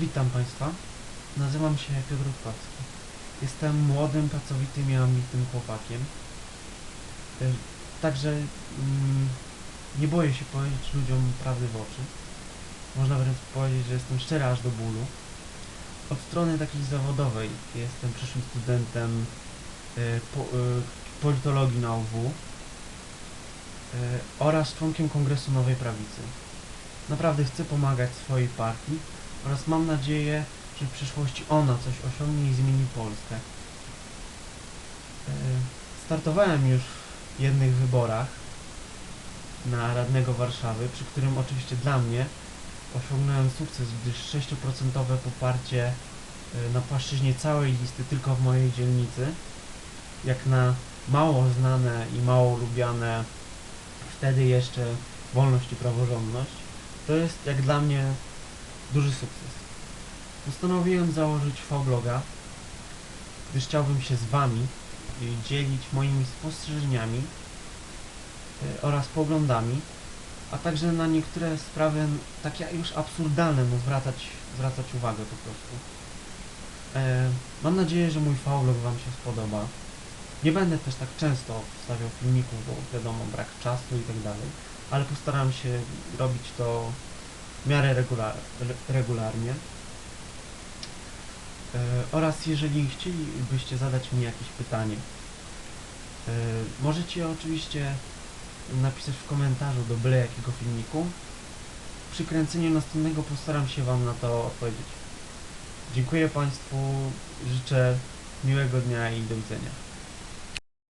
Witam Państwa. Nazywam się Piotr Rutkowski. Jestem młodym, pracowitym i ambitnym chłopakiem. Także mm, nie boję się powiedzieć ludziom prawdy w oczy. Można wręcz powiedzieć, że jestem szczery aż do bólu. Od strony takiej zawodowej jestem przyszłym studentem y, po, y, politologii na UW y, oraz członkiem Kongresu Nowej Prawicy. Naprawdę chcę pomagać swojej partii oraz mam nadzieję, że w przyszłości ona coś osiągnie i zmieni Polskę. E, Startowałem już w jednych wyborach na radnego Warszawy, przy którym oczywiście dla mnie osiągnąłem sukces, gdyż 6% poparcie e, na płaszczyźnie całej listy tylko w mojej dzielnicy, jak na mało znane i mało lubiane wtedy jeszcze wolność i praworządność, to jest jak dla mnie duży sukces. Postanowiłem założyć vloga, gdyż chciałbym się z Wami dzielić moimi spostrzeżeniami y, oraz poglądami, a także na niektóre sprawy takie już absurdalne, no zwracać, zwracać uwagę po prostu. E, mam nadzieję, że mój vlog Wam się spodoba. Nie będę też tak często wstawiał filmików, bo wiadomo, brak czasu i tak dalej, ale postaram się robić to w miarę regular, re- regularnie. E, oraz jeżeli chcielibyście zadać mi jakieś pytanie, e, możecie oczywiście napisać w komentarzu do byle jakiego filmiku. Przy kręceniu następnego postaram się Wam na to odpowiedzieć. Dziękuję Państwu, życzę miłego dnia i do widzenia.